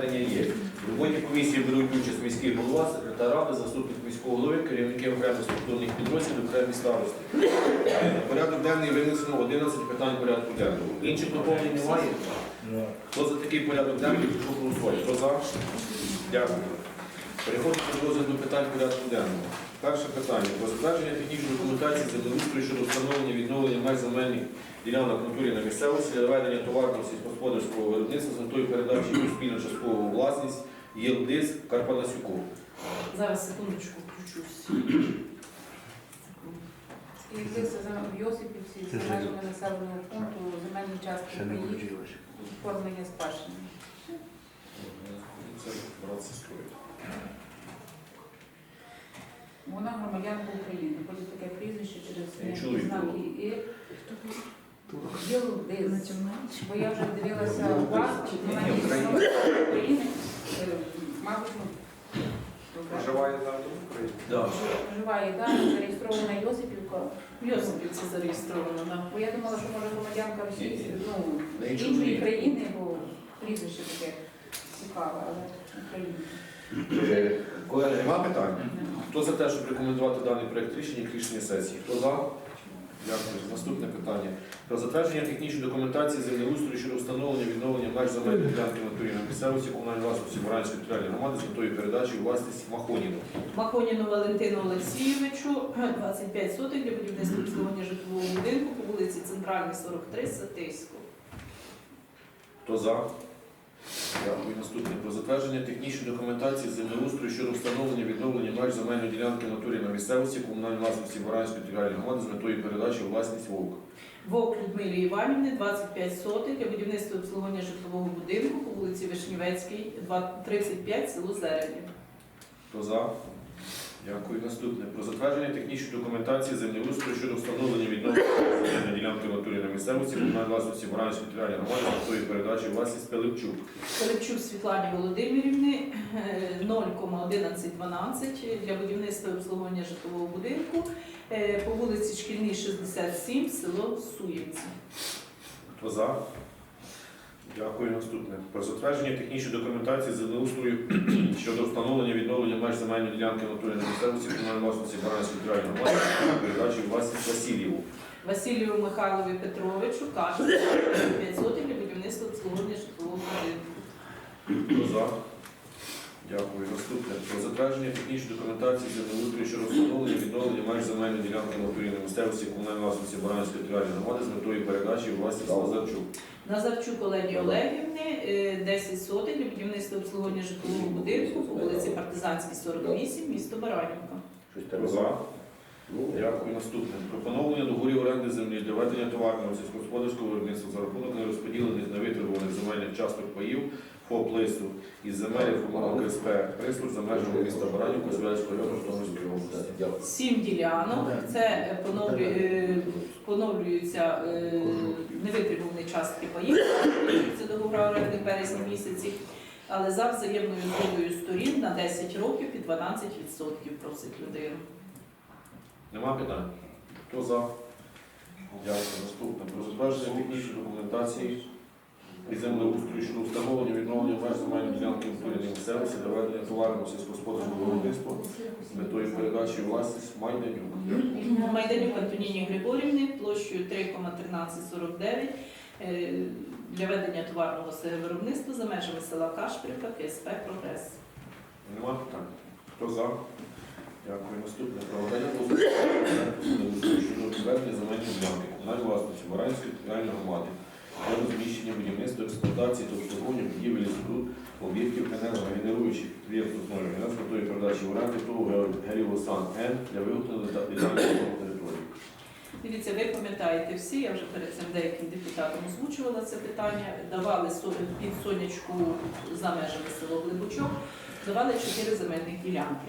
проведення є. В роботі комісії беруть участь міський голова, секретар ради, заступник міського голови, керівники окремих структурних підрозділів, окремі старости. На порядок денний винесено 11 питань порядку денного. Інших доповнень немає. Хто за такий порядок денний, прошу голосувати. Хто за? Дякую. Переходимо до розгляду питань порядку денного. Перше питання про затвердження технічної документації землеустрою щодо встановлення відновлення меж земельних ділянок в натурі на місцевості для ведення товарного сільськогосподарського виробництва з метою передачі у спільну часткову власність ЄЛДИС Карпанасюку. Зараз секундочку включусь. В Йосипівці з межами населеного пункту земельні частки вручилося. оформлення спадщини. Це братці стоїть. Вона громадянка України, ходить таке прізвище через знаки був. І Єлдиз. Бо я вже дивилася у вас, вона Ні, є України, е, мабуть, ну, Проживає зараз в Україні. Да. проживає, так, зареєстрована Йосипівка. В Йосипівці зареєстровано. да. Бо я думала, що може громадянка Росії, ну, На іншому іншої країни, бо прізвище таке цікаве, але Україна. Е, Колеги, нема питань? Хто за те, щоб рекомендувати даний проект рішення як рішення сесії? Хто за? Дякую. Наступне питання. Про затвердження технічної документації землеустрою щодо встановлення відновлення меж земельної ділянки натурі на місцевості комунальної власності Буранської територіальної громади з метою передачі у власність Махоніну. Махоніну Валентину Олексійовичу 25 сотих для будівництва обслуговування житлового будинку по вулиці Центральній, 43, Сатиську. Хто за? Дякую. Наступне. Про затвердження технічної документації землеустрою щодо встановлення відновлення меж земельної ділянки в натурі на місцевості комунальної власності Баранської територіальної громади з метою передачі у власність Вовк. Вовк Людмилі Іванівни 25 сотих для будівництва обслуговування житлового будинку по вулиці Вишнівецькій, 35, село Зерені. Хто за? Дякую. Наступне. Про затвердження технічної документації землеустрою щодо встановлення відновлення земельної ділянки в натурі на місцевості комунальної власності Буранської територіальної громади з метою передачі власність Пилипчук. Пилипчук Світлані Володимирівни е, 0,1112 для будівництва і обслуговування житлового будинку е, по вулиці Шкільній, 67, село Суєвці. Хто за? Дякую. Наступне. Про затвердження технічної документації землеустрою щодо встановлення відновлення меж земельної ділянки в натурі на місцевості комунальної власності Буранської територіальної громади передачі власність Васильєву. Василію Михайлові Петровичу каже 5 сотень для будівництва обслуговування житлового будинку. За? Дякую. Наступне. Про затвердження технічної документації землеустрою щодо встановлення відновлення меж земельної ділянки в натурі на місцевості комунальної власності Баранської територіальної громади з метою передачі власність Лазарчук. Назарчук Олені Олегівни е, 10 сотень для будівництва обслуговування житлового будинку по вулиці Партизанській, 48, місто Баранівка. За? Дякую. Наступне. Про поновлення договорів оренди землі для ведення товарного сільськогосподарського виробництва за рахунок нерозподілених невитребуваних земельних часток паїв ФОП «Лису» із земель формував КСП «Прислуг» за межами міста Баранівка, Звязького району Житомирської області. Сім ділянок. Це е, е, частки паїв. Це договора оренди в березні місяці. Але за взаємною згодою сторін на 10 років під 12% просить людина. Нема питань? Хто за? Дякую. Наступне. Про затвердження технічної документації і землеустрою встановлення відновлення меж земельної ділянки в турі місцевості для ведення товарного сільськогосподарського виробництва з метою передачі у власність Майданюк. Майданюк Антоніні Григорівни площею 3,1349 е, для ведення товарного виробництва за межами села Кашпрівка, КСП «Прогрес». Нема питань? Хто за? Дякую. Наступне проведення дозволу щодо відведення земельної ділянки комунальної власності Баранської територіальної громади для розміщення будівництва, експлуатації та обслуговування будівель споруд об'єктів енергогенеруючих підприємств основної з метою передачі в оренду ТОВ Геліосан Н для виготовлення та детального території. Дивіться, ви пам'ятаєте всі, я вже перед цим деяким депутатам озвучувала це питання. Давали під сонячку за межами село Глибочок, давали чотири земельних ділянки.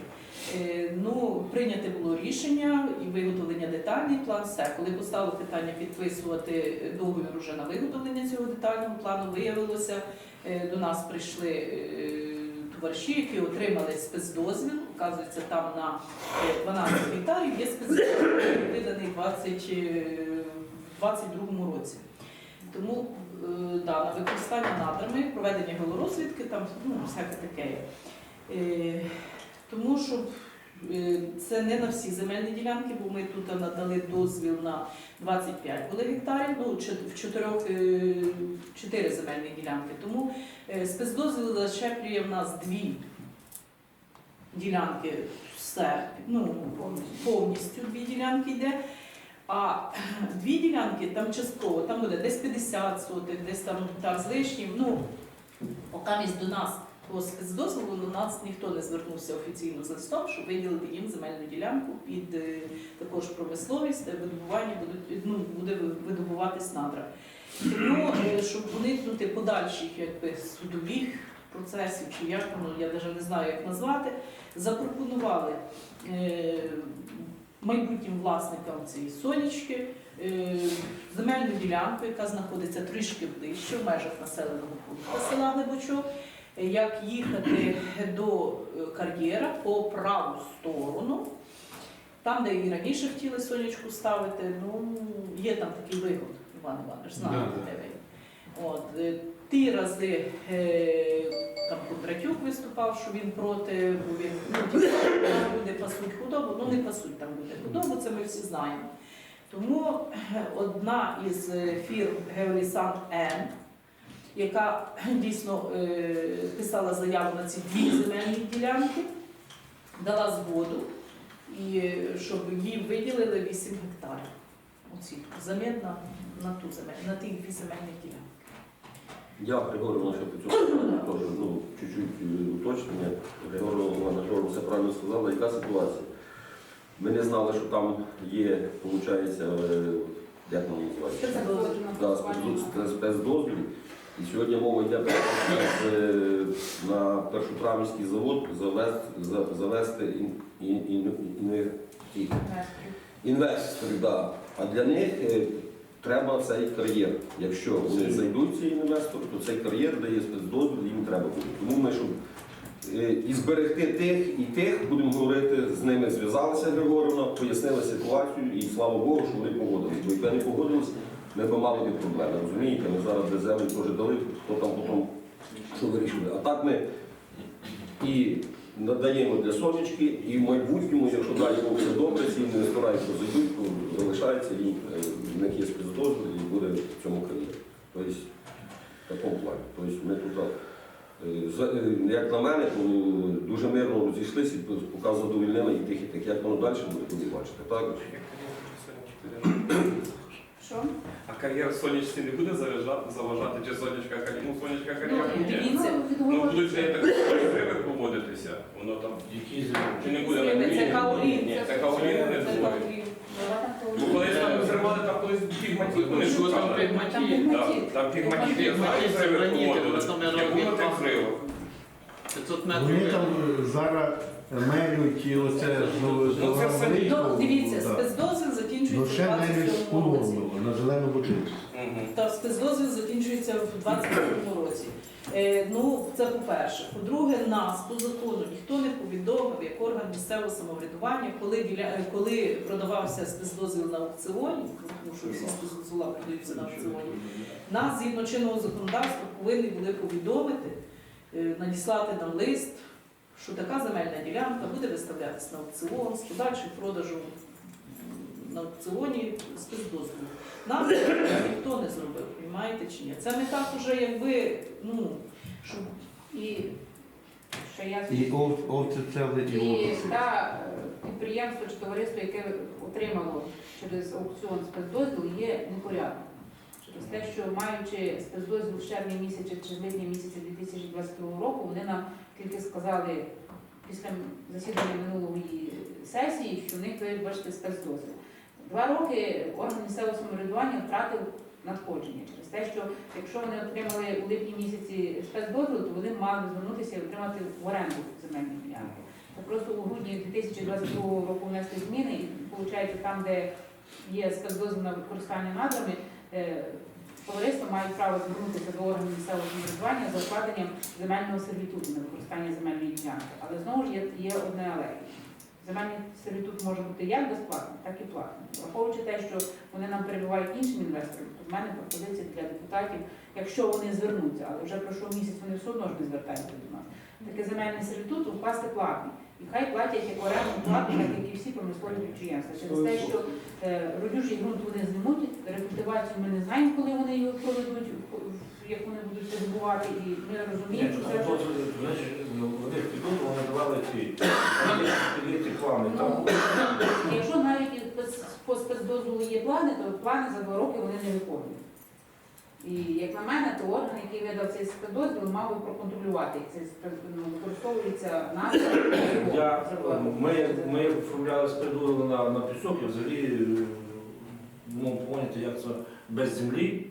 Е, Ну, прийняте було рішення і виготовлення детальний план. Все, коли поставили питання підписувати договір уже на виготовлення цього детального плану, виявилося, е, до нас прийшли е, товариші, які отримали спецдозвіл. Оказується, там на е, 12 гектарів є спецдозвіл, виданий 20, е, в 22 році. Тому е, да, на використання надрами, проведення геолорозвідки, там ну, всяке таке. Е, Тому що е, це не на всі земельні ділянки, бо ми тут надали дозвіл на 25 були гектарів, ну в чотирьох е, чотири земельні ділянки. Тому е, спецдозвіл зачеплює в нас дві ділянки, все, ну, повністю дві ділянки йде. А дві ділянки там частково, там буде десь 50 сотих, десь там гектар з лишнім. Ну, поки до нас по спецдозволу до нас ніхто не звернувся офіційно з листом, щоб виділити їм земельну ділянку під е, також промисловість, видобування будуть, ну, буде видобуватись надра. Тому, е, щоб уникнути подальших якби, судових процесів, чи як воно, я навіть не знаю, як назвати, запропонували е, майбутнім власникам цієї сонячки е, земельну ділянку, яка знаходиться трішки ближче в межах населеного пункту села Глибочок, як їхати до е, кар'єра по праву сторону. Там, де і раніше хотіли сонячку ставити, ну є там такий вигод, Іван Іванович, да. де він. От, е, ті рази е, там Кондратюк виступав, що він проти, бо він ну, там люди пасуть худобу, ну не пасуть там люди худобу, це ми всі знаємо. Тому е, одна із фірм Геолісан Н, яка дійсно е, писала заяву на ці дві земельні ділянки, дала згоду, і е, щоб їй виділили 8 гектарів. Оці замін на, на ту земель, на ті дві земельні ділянки. Я Григорівна, ще по цьому теж ну, чуть-чуть е, уточнення. Григорівна Анатолійовна все правильно сказала. Яка ситуація? Ми не знали, що там є, виходить, як воно називається? Спецдозвіл І сьогодні мова йде про е, на першотравмівський завод завести, за- завести ін, ін, ін, ін, інвесторів. Да. А для них е, треба цей кар'єр. Якщо вони зайдуть ці інвестори, то цей кар'єр дає спецдозвіл, їм треба буде. Тому ми, щоб е, і зберегти тих і тих, будемо говорити, з ними зв'язалися Григорівна, пояснили ситуацію і слава Богу, що вони погодились. Бо якби не погодились, ми б мали б проблеми. Розумієте, ми зараз де землі теж дали, хто там потім що вирішили. А так ми і надаємо для сонячки, і в майбутньому, якщо далі Бог все добре, ці інвестора, якщо зайдуть, залишається і е, в них є спецдозвіл і буде в цьому кар'єрі. Тобто в такому плані. Тобто ми тут, е, е, як на мене, то дуже мирно розійшлися, і поки задовільнили і тих, і тих. Як воно далі буде, ви бачите. Так? А кар'єр сонячці не буде заважати, заважати чи сонячка кар'єр? Ну, сонячка Ну, буде. дивіться, Ну, будуть же так зриви поводитися. Воно там Які чи не буде на Це каолін. Ні, це каолін не Це зробить. каолін. Ну, колись там зривали, там колись пігматіт вони Що там шукали. пігматіт? Так, Там пігматіт, я знаю, Пігматіт, зриви граніти, поводили. воно там Я був на робить тих пах. зривах. 500 Вони метрів. там е, зараз мелють і оце Ну, це все Ну, дивіться, да. спецдозвіл Ну закінчується ще в мелють 27 році. полонного на зелену бутилку. Мгм. Та спецдозвіл закінчується в 27 році. Е, ну, це по-перше. По-друге, нас по закону ніхто не повідомив як орган місцевого самоврядування, коли, біля, е, коли продавався спецдозвіл на аукціоні, тому що всі спецдозвола продаються на аукціоні, нас згідно чинного законодавства повинні були повідомити, е, надіслати нам лист, що така земельна ділянка буде виставлятися на аукціон з подальшим продажем на аукціоні спецдозволу. Нам це ніхто не зробив, розумієте чи ні? Це не так уже якби, ну, щоб І ще я І ов- овці цели, і І овці. та е, підприємство чи товариство, яке отримало через аукціон спецдозвіл, є непорядним. Через те, що маючи спецдозвіл в червні місяці чи з липня місяця 2022 року, вони нам тільки сказали після засідання минулої сесії, що в них ви бачите спецдозвіл. Два роки орган місцевого самоврядування втратив надходження через те, що якщо вони отримали у липні місяці спецдозвіл, то вони мали звернутися і отримати в оренду земельні ділянки. Та просто у грудні 2022 року внесли зміни, і виходить, там, де є спецдозвіл на використання надрами, е, товариство мають право звернутися до органів місцевого самоврядування за укладенням земельного сервітуту на використання земельної ділянки. Але знову ж є, є одне але. Земельний сервітут може бути як безплатним, так і платним. Враховуючи те, що вони нам перебувають іншим інвесторам, то в мене пропозиція для депутатів, якщо вони звернуться, але вже пройшов місяць, вони все одно ж не звертаються до нас. Таке земельний сервітут укласти платний. І хай платять як оренду плату, так як і всі промислові підприємства. Через те, що е, родючий ґрунт вони знімуть, рекультивацію ми не знаємо, коли вони його проведуть, як вони будуть це відбувати, і ми розуміємо, що це вже Вони підуть, вони давали ці ці плани. Ну, Там якщо навіть по спецдозволу є плани, то плани за два роки вони не виконують. І як на мене, то орган, який видав цей спецдозвіл, мав би проконтролювати, цей ну, використовується я, ми, ми оформляли спридурили на, на пісок і взагалі е, ну, поняти, як це без землі.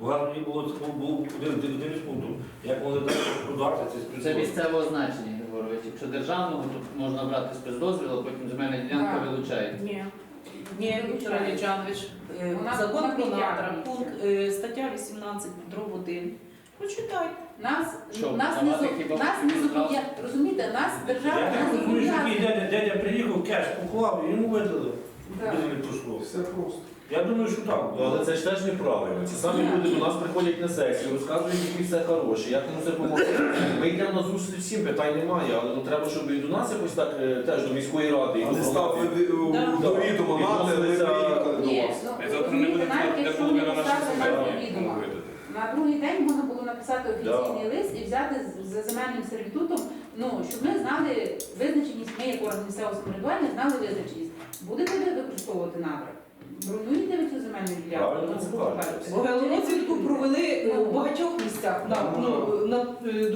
Багато було це був один із пунктів. Як вони далі продати цей Це спридурили. місцевого значення, Григорович. Якщо державного, то можна брати спецдозвіл, а потім земельна ділянка Так. вилучається. Ні. Ні, Віктор Аліджанович, е, Вона- закон вона про надра, підтягується. пункт е, стаття 18, дроб 1. Почитай. Нас, Що, нас не, давати зо- хіба нас не зобов'язує, розумієте, нас держава не так розумію, що такий дядя, дядя приїхав, кеш поклав і йому видали. Не. Все просто. Я думаю, що так. Ну, але це ж теж неправильно. Ці самі люди до нас приходять на сесію, розказують, які все хороше, як їм все допомогти. Ми йдемо на зустріч всім, питань немає, але ну треба, щоб і до нас якось так е, теж до міської ради. і А не став громади. Да. до відома Відносилися- приїхали до Ні, вас. ну, завтра не буде навіть якщо відома. На другий день можна було написати офіційний лист і взяти з- за земельним сервітутом, ну, щоб ми знали визначеність, ми як орган місцевого самоврядування знали визначеність. Будете ви використовувати надра? Бронюєте ви цю земельну ділянку? Правильно, це Ну, правильно. Бо провели у в багатьох місцях на, ну, е,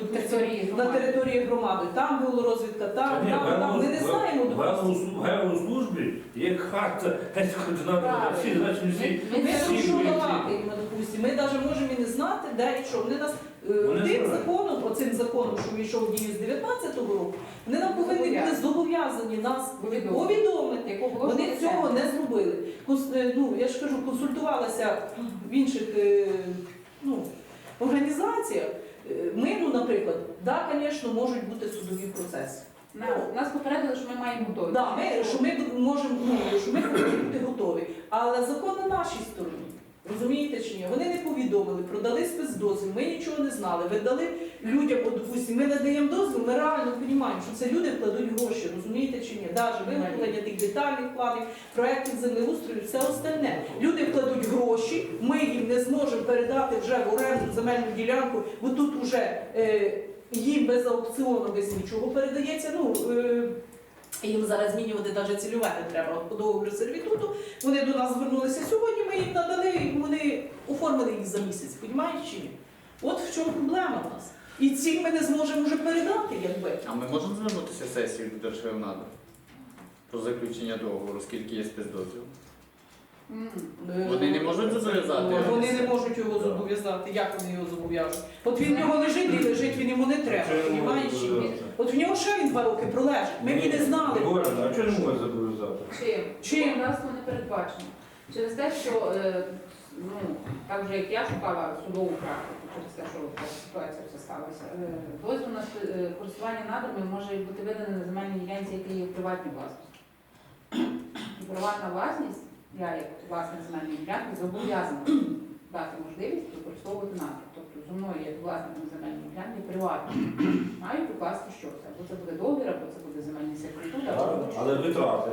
допустим, Території на громади. території громади. Там геологорозвідка, там, Та ні, там, там. Ми не знаємо, в допустим. геослу- геослужбі є карта, геть координати, всі значені всі. Ми- ми всі балакаємо, допустим. Ми навіть можемо і не знати, де і що. Вони нас е, Вони тим знають. законом, оцим законом, що вийшов в дію з 19-го року, вони нам повинні бути зобов'язані нас Повідомити. Вони цього не зробили. Конс- е, Ну, я ж кажу, консультувалася в інших е, ну, організаціях. Е, Ми, ну, наприклад, да, звісно, можуть бути судові процеси. Ну, Нас попередили, що ми маємо готові. Да, ми, що ми можемо, ну, що ми повинні бути готові. Але закон на нашій стороні. Розумієте чи ні? Вони не повідомили, продали спецдозвіл, ми нічого не знали. Ви дали людям, от, допустим, ми надаємо дозвіл, ми реально розуміємо, що це люди вкладуть гроші, розумієте чи ні? Навіть виготовлення тих детальних планів, проєктів землеустрою, все остальне. Люди вкладуть гроші, ми їм не зможемо передати вже в оренду земельну ділянку, бо тут вже е, їм без аукціону, без нічого передається. Ну, е, їм зараз змінювати навіть цільове не треба. По договору сервітуту вони до нас звернулися сьогодні, ми їм надали, вони оформили їх за місяць, понімаєш чи ні? От в чому проблема в нас. І ці ми не зможемо вже передати, якби. А ми можемо звернутися сесію до Держгеонадр про заключення договору, скільки є спецдозвіл? Вони не можуть зобов'язати його? Вони не можуть його зобов'язати. Як вони його зобов'яжуть? От він в нього лежить і лежить, він йому не треба, понімаєш? От в нього ще він два роки пролежить. Ми б і не знали. Говорю, а чого не можна зобов'язати? Чим? Чим? Законодавство не передбачено. Через те, що е, ну, так же як я шукала судову практику, через те, що ситуація все сталася, е, дозвіл на е, користування надрами може бути виданий на земельній ділянці, яка є у приватній власності. Приватна власність, я як власник земельної ділянки, зобов'язана дати можливість використовувати надра. Тобто зі мною як власником земельної ділянки приватно маю покласти що це. Або це буде договір, або це буде земельний сервітут, або Але витрати.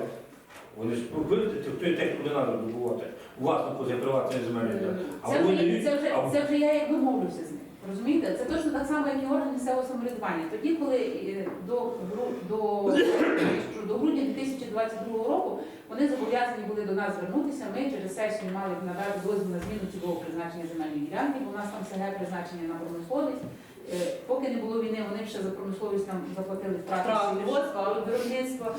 Вони ж вибрати, той техніку не треба добувати. Власнику за приватної земельної ділянки. Це вже, це, це вже я як домовлюся з ним. Розумієте? Це точно так само, як і орган місцевого самоврядування. Тоді, коли е, до, до, до грудня 2022 року вони зобов'язані були до нас звернутися. Ми через сесію мали б надати дозвіл на зміну цільового призначення земельної ділянки, бо у нас там СГ призначення на промисловість. Е, Поки не було війни, вони ще за промисловість нам заплатили Втрати. сільгоспа, виробництва.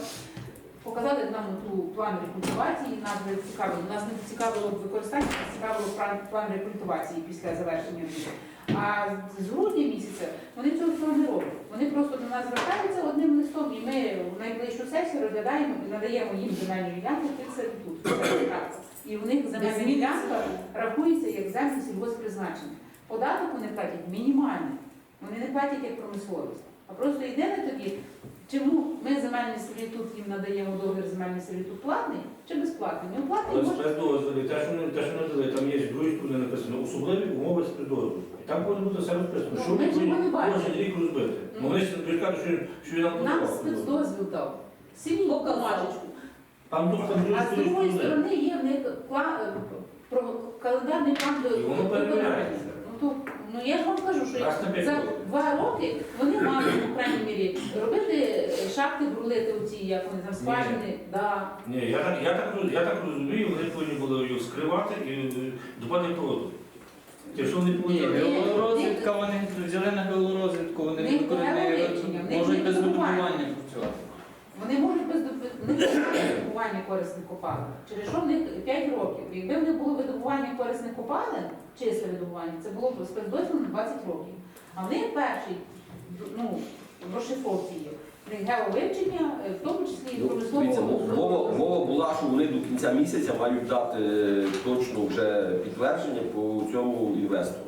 Показали нам ту план рекультивації, нас не цікавило. Нас не цікавило використання, нас цікавило план, рекультивації після завершення війни. А з грудня місяця вони цього всього не роблять. Вони просто до нас звертаються одним листом, і ми в найближчу сесію розглядаємо і надаємо їм земельну ділянку під сервітут. І у них земельна ділянка рахується як землі сільгоспризначення. Податок вони платять мінімальний. Вони не платять як промисловість. А просто єдине тоді Чому ми земельний сервітут їм надаємо договір земельний сервітут платний чи безплатний? Не платний Але може те, що вони те, що вони дали, там є з другої сторони написано особливі умови спецдозволу. І там повинно бути все розписано. Ну, Що ми ж його не бачимо. кожен рік розбити. Ну. Ну, Вони ж тобі що, що він нам нам спецдозвіл дав. Сім'ї бумажечку. Там тут там А з другої сторони. сторони є в них план, е, про календарний план до І воно до- перевіряється. Ну, то, ну я ж вам кажу, що за два роки вони мали, по крайній мірі, робити шахти, бурлити оці, як вони там скважини, да. Ні, я так, я так, я так розумію, вони повинні були його скривати і е, допадати проводу. Те, що вони Ні, повинні. геологорозвідка, вони взяли на геологорозвідку, вони В використовують- геологічення, в них можуть без видобування працювати. Вони можуть без видобування корисних копалин. Через що в них 5 років. Якби в них було видобування корисних копалин, чисте видобування, це було б спецдозвіл на 20 років. А в них перший, ну, в розшифровці є. Геовивчення, е, в тому числі і Ну, промислового мова, мова була, що вони до кінця місяця мають дати е, точно вже підтвердження по цьому інвестору.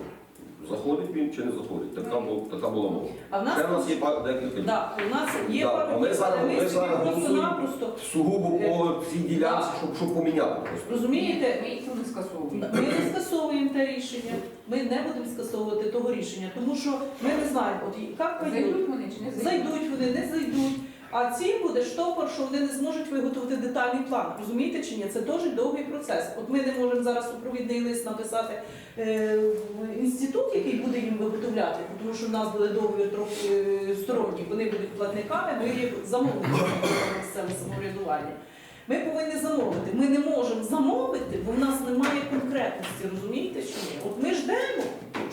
Заходить він чи не заходить. Така, була- така була мова. А в нас, Ще в нас є па- декілька да, у нас є Да, пару ми зараз- ми зараз голосуємо. просто-напросто, Сугубо по цій ділянці, щоб, щоб поміняти просто. розумієте, Ми їх не скасовуємо. Ми не скасовуємо те рішення, ми не будемо скасовувати того рішення, тому що ми не знаємо, от як пойдуть, Зайдуть вони чи не зайдуть? зайдуть вони, не зайдуть. А цим буде штопор, що вони не зможуть виготовити детальний план. Розумієте чи ні? Це дуже довгий процес. От ми не можемо зараз супровідний лист написати е, інститут, який буде їм виготовляти, тому що в нас буде договір трохи е. Вони будуть платниками, ми їх замовимо місцеве самоврядування. Ми повинні замовити. Ми не можемо замовити, бо в нас немає конкретності, розумієте чи ні? От ми ждемо,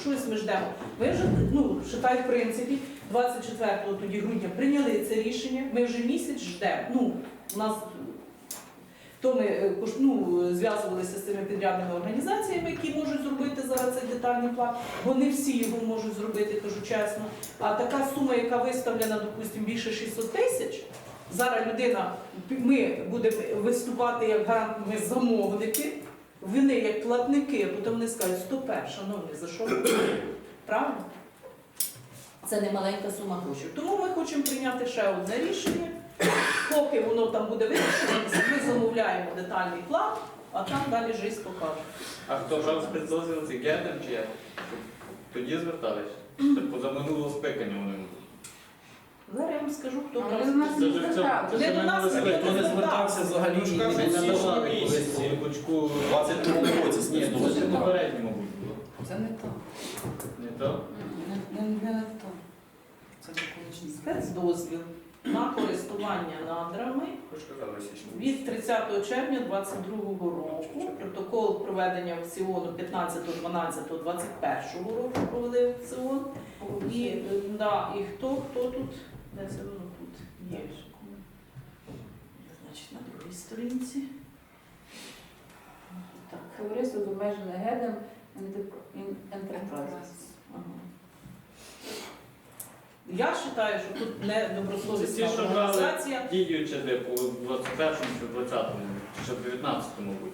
щось ми ждемо. Ми вже, ну, в принципі, 24 тоді грудня прийняли це рішення, ми вже місяць ждемо. Ну, у нас то ми е, ну, зв'язувалися з цими підрядними організаціями, які можуть зробити зараз цей детальний план. Вони всі його можуть зробити, кажу чесно. А така сума, яка виставлена, допустимо, більше 600 тисяч. Зараз людина, ми будемо виступати як гарант, ми замовники, вони як платники, а потім вони скажуть, стопе, шановні, за що ви платите?» Правильно? Це не маленька сума грошей. Тому ми хочемо прийняти ще одне рішення. Поки воно там буде вирішено, ми замовляємо детальний план, а там далі життя покаже. А хто брав спецдозвіл, це Гетем чи як? Тоді звертались? Це позаминулого спекання вони. Зараз я вам скажу, хто Але брав до нас не ж. Не до нас, ніхто не не звертався взагалі Ну, ж кажуть, не січні надавали місяці. Бочку, 22 році Ні, це попередньо, мабуть, було. Це не то. Не то? Не, не, не то. Це спецдозвіл на користування надрами від 30 червня 2022 року. Протокол проведення аукціону 15.12.21 року провели аукціон. І, е, да, і хто, хто тут? Де це воно тут є? Значить, на другій сторінці. Так. Товариство з обмеженим гедом Enterprises. Ага. Я вважаю, що тут не Це добросовісна ті, що брали організація. діюче де по 21-му чи 20-му, чи ще 19-му, мабуть.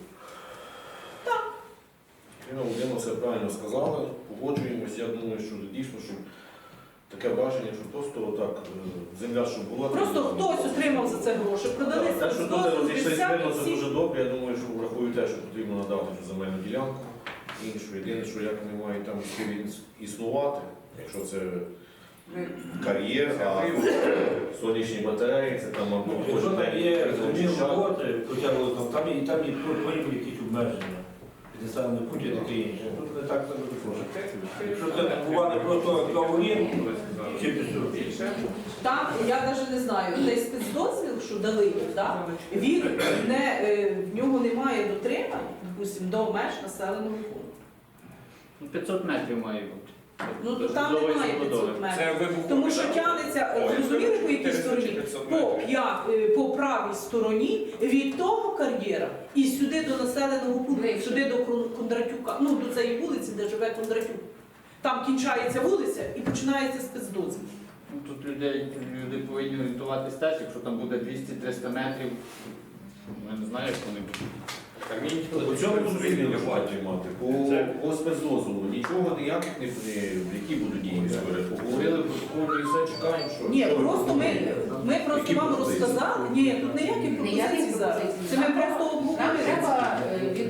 Ірина Володимирівна все правильно сказала, погоджуємось. Я думаю, що дійсно, що таке бачення, що просто отак е, земля, що була. Просто хтось отримав за це гроші, продали Так, Те, що тут розійшлися спільно, це дуже добре. Я думаю, що врахую те, що потрібно надати цю земельну ділянку. Іншу. Єдине, що як вони мають там ще існувати, якщо це кар'єр, а сонячні батареї, це там або Якщо кожен там день є треба роботи, хоча б там, там і там і повинні бути якісь обмеження. Підставлений путь і таке інше. Тут не так треба дуже. Якщо це буває просто кавулін, чи пісок. Там, я навіть не знаю, той спецдозвіл, що дали їм, да, він не, е, в нього немає дотримань, допустим, до меж населеного пункту. Ну, 500 метрів має бути. Ну, то там немає 500 метрів. Це вибуховий. Тому що тягнеться, Ой, розуміли по якій 400 стороні? 500 По, метрів. п'я- е, по правій стороні від того кар'єра і сюди до населеного пункту, сюди до Кон- Кондратюка, ну до цієї вулиці, де живе Кондратюк. Там кінчається вулиця і починається спецдозвіл. Ну, Тут людей, люди повинні орієнтуватись теж, якщо там буде 200-300 метрів, я не знаю, як вони будуть. Камінь, По цьому що бачить мати. По, по спецдозволу нічого ніяких не, які будуть дії скоро. Поговорили протокольно і все чекаємо, що. Ні, що просто ми, ми просто Які вам пропозиції? розказали. Ні, тут ніяких пропозицій Ніяких зараз. пропозицій. Це ми просто Нам обговорюємо. треба е, від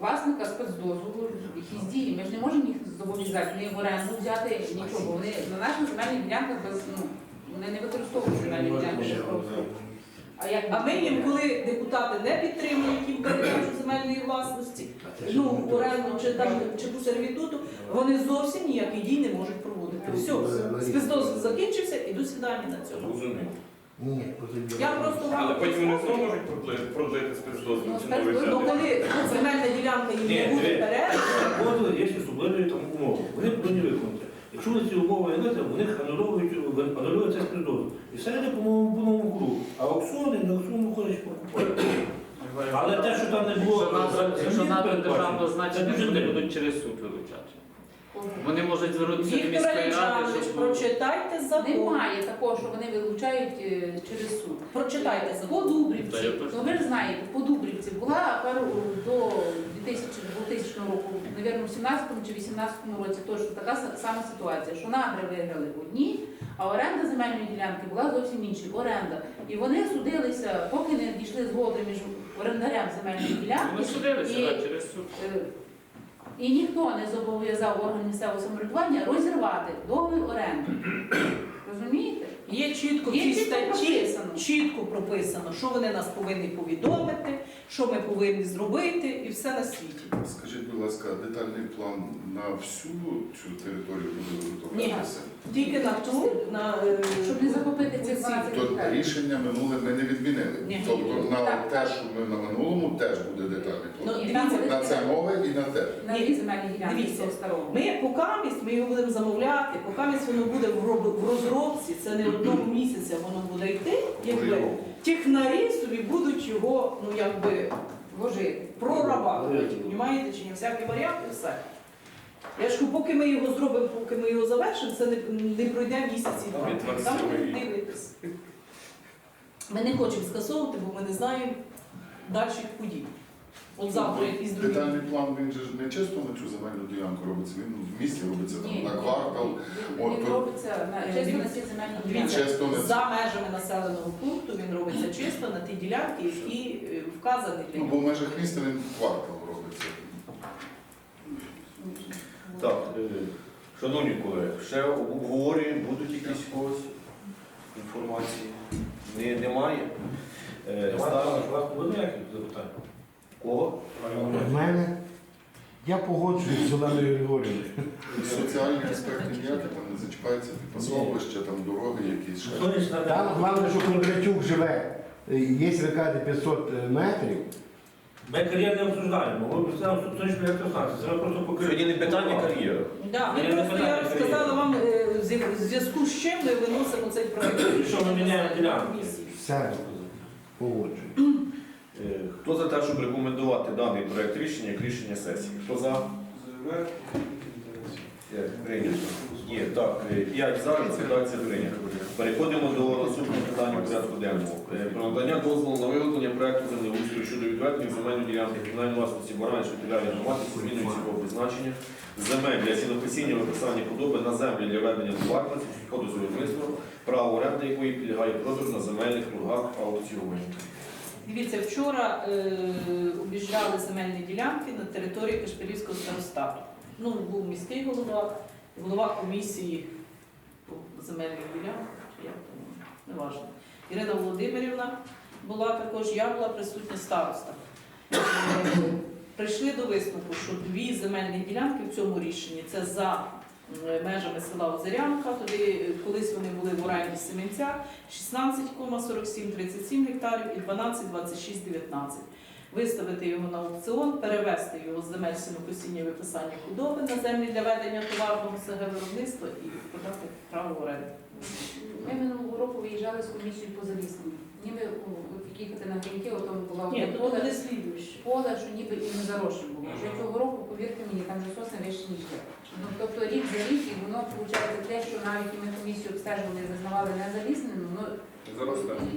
власника спецдозволу якісь дії. Ми ж не можемо їх зобов'язати ні в оренду взяти нічого. Вони на наших земельних ділянках без ну вони не використовують земельні ділянки без. А як А ми їм, коли депутати не підтримують їм передачу земельної власності, ну, оренду чи там чи по сервітуту, вони зовсім ніяких дій не можуть проводити. Все, спецдозвіл закінчився і до свидання на цьому. Ні. Я просто вам Але потім вони знову можуть продлити, спецдозвіл Ну, чи новий Ну, коли земельна ділянка їм не буде передана, є особливі там умови. Вони повинні виконати. Вони ці умови не виконати, у них анулюють, цей спецдозвіл. І все йде по моєму по кругу. А аукціони, на аукціон ходять покупати. Але те, що там не було, Якщо надо- державного це значення, дуже вони будуть через суд вилучати. Вони можуть звернутися до Віктор міської ради, Олександрович, щоб прочитайте закон. Немає такого, що вони вилучають е, через суд. Прочитайте По закон. Та я Дубрівці, теж. ну ви ж знаєте, по Дубрівці була пару до 2000, 2000 року, мабуть, в 17 чи 18 році точно така са- сама ситуація, що нагри виграли одні, а оренда земельної ділянки була зовсім інша. Оренда. І вони судилися, поки не дійшли згоди між орендарем земельної ділянки. вони судилися і- да, через суд. Е, І ніхто не зобов'язав орган місцевого самоврядування розірвати договір оренди. Розумієте? Є чітко в Є цій чітко статті прописано. чітко прописано, що вони нас повинні повідомити, що ми повинні зробити, і все на світі. Скажіть, будь ласка, детальний план на всю цю територію буде Ні. виготовлятися? Тільки на ту, на е, Щоб не захопити цих оці. 12 Тобто рішення минуле ми не відмінили. Ні. Тобто на Так. те, що ми на минулому, теж буде детальний Ну, план. Дивіться, На це нове і на те. На земельні ділянки Дивіться. цього старого. Ми покамість, ми його будемо замовляти, покамість воно буде в роб- в розробці, це не одного місяця воно буде йти, Може, і якби року. Технарі собі будуть його, ну якби боже, прорабатувати, розумієте, чи ні, всякі варіанти, все. Я ж кажу, поки ми його зробимо, поки ми його завершимо, це не, не пройде місяці два. Від 27 Там будемо дивитись. Ми не хочемо скасовувати, бо ми не знаємо дальших подій. От завтра якісь другі. Детальний план він же ж не чисто на цю земельну ділянку робиться, він в місті робиться там Ні, на квартал. Він От, він то- робиться на чисто на ці земельні Він ділянки. чисто не За межами населеного пункту він робиться чисто на ті ділянки, які е, вказані для ну, бо нього. в межах міста він квартал робиться. Так, е, шановні колеги, ще обговорюємо, будуть якісь у когось інформації? Не, немає? Е, ставимо запитань. Кого? В мене я погоджуюсь з Оленою Григорівною. Соціальні аспекти ніякі там не зачіпаються, типу пасовища, там дороги якісь ще. Там головне, що Кондратюк живе. Е, Якщо ви кажете 500 метрів, Ми кар'єр не обсуждаємо, ми представляємо сонячну електростанцію. Це просто Сьогодні не питання кар'єри. Да, ми просто я розказала вам е, в в зв'язку з чим ми виносимо цей проект. Що ми міняємо ділянки? Все погоджую. Е, Хто за те, щоб рекомендувати даний проект рішення як рішення сесії? Хто за? Прийнято. Є, так, 5 за, рекомендація прийнята. Переходимо до наступного питання порядку денного. Е, Про надання дозволу на виготовлення проекту землеустрою щодо відведення земельної ділянки комунальної власності Баранської територіальної громади зміною цільового призначення земель для сінокосіння виписання худоби на землі для ведення товарного сільськогосподарського право оренди якої підлягає продажу на земельних торгах аукціонів. Дивіться, вчора е, обіжджали земельні ділянки на території Кашпирівського старостату. Ну, був міський голова, голова комісії по земельних ділянках, чи як там, неважно. Ірина Володимирівна була також, я була присутня староста. Е, Прийшли до висновку, що дві земельні ділянки в цьому рішенні це за межами села Озерянка, туди е, колись вони були в оренді Семенця, 16,4737 гектарів і 12,2619. Виставити його на аукціон, перевести його з земель сінокосіння виписання худоби на землі для ведення товарного СГ виробництва і подати право оренди. Ми минулого року виїжджали з комісією по залісненню. ніби у, от як їхати на грінки, була Ні, то поле, буде слідуюче. що ніби і не заросше було. Вже цього року, повірте мені, там вже сосни вищі ніж є. Ну, тобто рік за рік, і воно виходить те, що навіть і ми комісію обстежували, зазнавали не заліснено, ну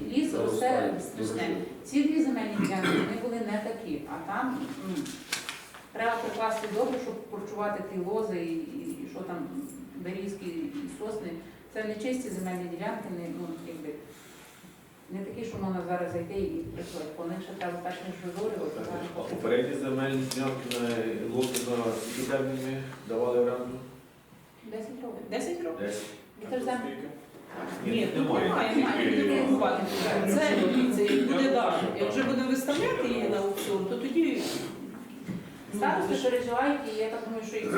ліс росте Заростає. страшне. Ці дві земельні ділянки вони були не такі, а там ну, треба прикласти добре, щоб порчувати ті лози і, і, і що там берізки і сосни. Це не чисті земельні ділянки, не, ну, якби, не такі, що можна зараз зайти і працювати. По них ще треба перш ніж попередні земельні ділянки на лоти на скільки термінами давали оренду? 10 років. 10 років? Десять. Землі. Ні, тут немає. немає, немає, купувати. Це буде далі. Як вже будемо виставляти її на аукціон, то тоді Старости переживають, і я так думаю, що їх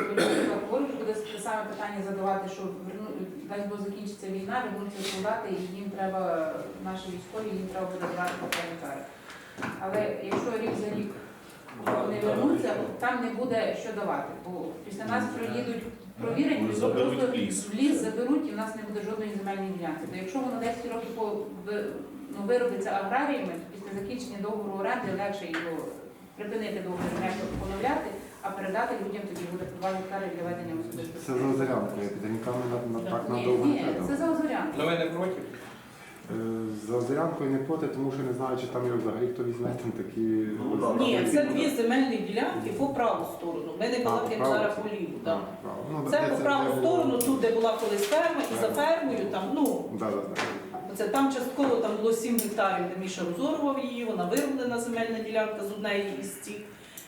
говорю, що буде те саме питання задавати, що верну, дасть Бог закінчиться війна, вернуться солдати, і їм треба, наші військові, їм треба буде давати покарні кари. Але якщо рік за рік не вернуться, там не буде що давати, бо після нас приїдуть провірять, просто в ліс. в ліс заберуть, і в нас не буде жодної земельної ділянки. То якщо воно 10 років ну, виробиться аграріями, то після закінчення договору оренди легше його припинити договір, легше поновляти, а передати людям тоді буде по 2 гектари для ведення особистого. Це за озерянкою, підрінками на, на так Ні, надовго ні, не треба. це за озорян. Ну ви не проти? Е, За озерянкою не проти, тому що не знаю, чи там його взагалі хто візьме, там такі... Ну, да, ні, це дві земельні ділянки по праву сторону. Ми не балакаємо праву зараз сторону. по ліву. да. Ну, Це по праву сторону, тут де була колись ферма, і за фермою там, ну, Да, да, да. Це там частково там було 7 гектарів, де Міша розорвав її, вона вироблена земельна ділянка з однієї із стік.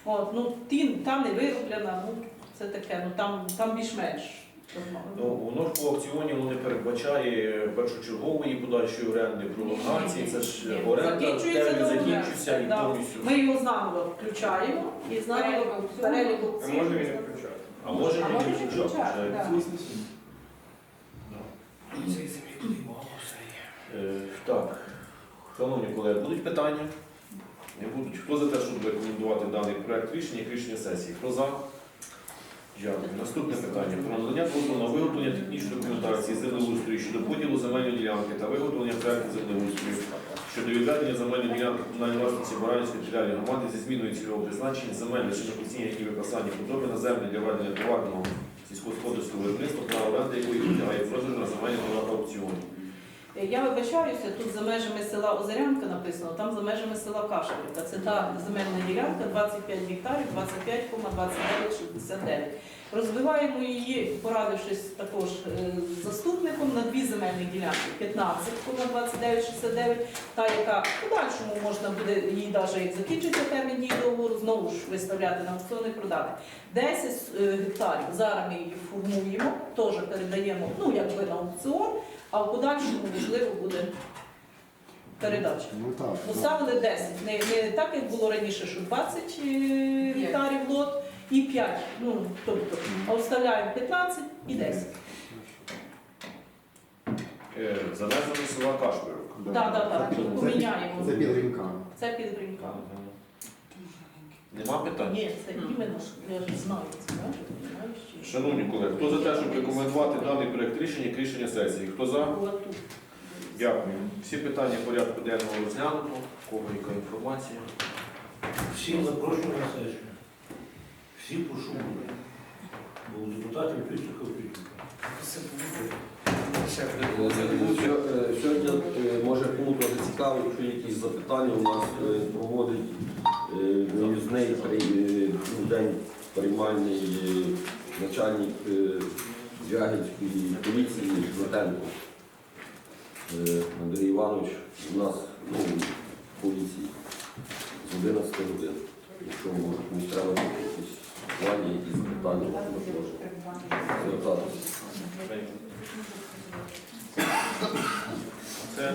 От, ну, ті, там не вироблена, ну це таке, ну там, там більш-менш. Ну, воно ж по аукціоні воно не передбачає першочергової подальшої оренди пролонгації. Це ж Ні, оренда закінчується термін закінчився і Да. повністю. Ми його заново включаємо і заново перелік А може він не включати? А може А може не не включати. включати, вже. Е, Так, шановні колеги, будуть питання? Не будуть. Хто за те, щоб рекомендувати даний проект рішення як рішення сесії? Хто за? Дякую. Наступне питання. Про надання дозволу на виготовлення технічної документації землеустрою щодо поділу земельної ділянки та виготовлення проекту землеустрою щодо відведення земельної ділянки комунальної власності Баранівської територіальної громади зі зміною цільового призначення земель лише постійні, які випасані подоби на землі для ведення товарного сільськогосподарського виробництва, право оренди якої підлягає продажу на земельних товарах аукціону. Я вибачаюся, тут за межами села Озерянка написано, там за межами села Кашелівка. Це та земельна ділянка 25 гектарів, 25,2969. Розвиваємо її, порадившись також е, з заступником на дві земельні ділянки 15,2969, та яка в подальшому можна буде її навіть як закінчиться термін дії договору, знову ж виставляти на аукціон і продати. 10 е, гектарів зараз ми її формуємо, теж передаємо ну, якби на аукціон, а в подальшому можливо буде передача. Ну так. Поставили 10, не, не так, як було раніше, що 20 е, гектарів лот і 5. Ну, тобто, а вставляємо 15 і 10. Е, За межами села Кашпирок. Так, так, так. Поміняємо. Це під рінками. Це під Гринка. Нема питань? Ні, це іменно, я ж знаю це, да? Шановні колеги, хто за те, щоб рекомендувати даний проект рішення як рішення сесії? Хто за? Дякую. Всі питання порядку денного розглянуто. У Кого яка інформація? Всіх запрошую на сесію. Всі прошу. Бо у депутатів підсуха підсуха. Е, Сьогодні, е, може трохи цікаво, якщо якісь запитання, у нас е, проводить виїзний ну, день приймальний начальник е, Звягельської поліції Жматенко Е, Андрій Іванович у нас ну, в поліції з 11 годин. Якщо може комусь треба якісь плані, якісь питання, може звертатися. Це.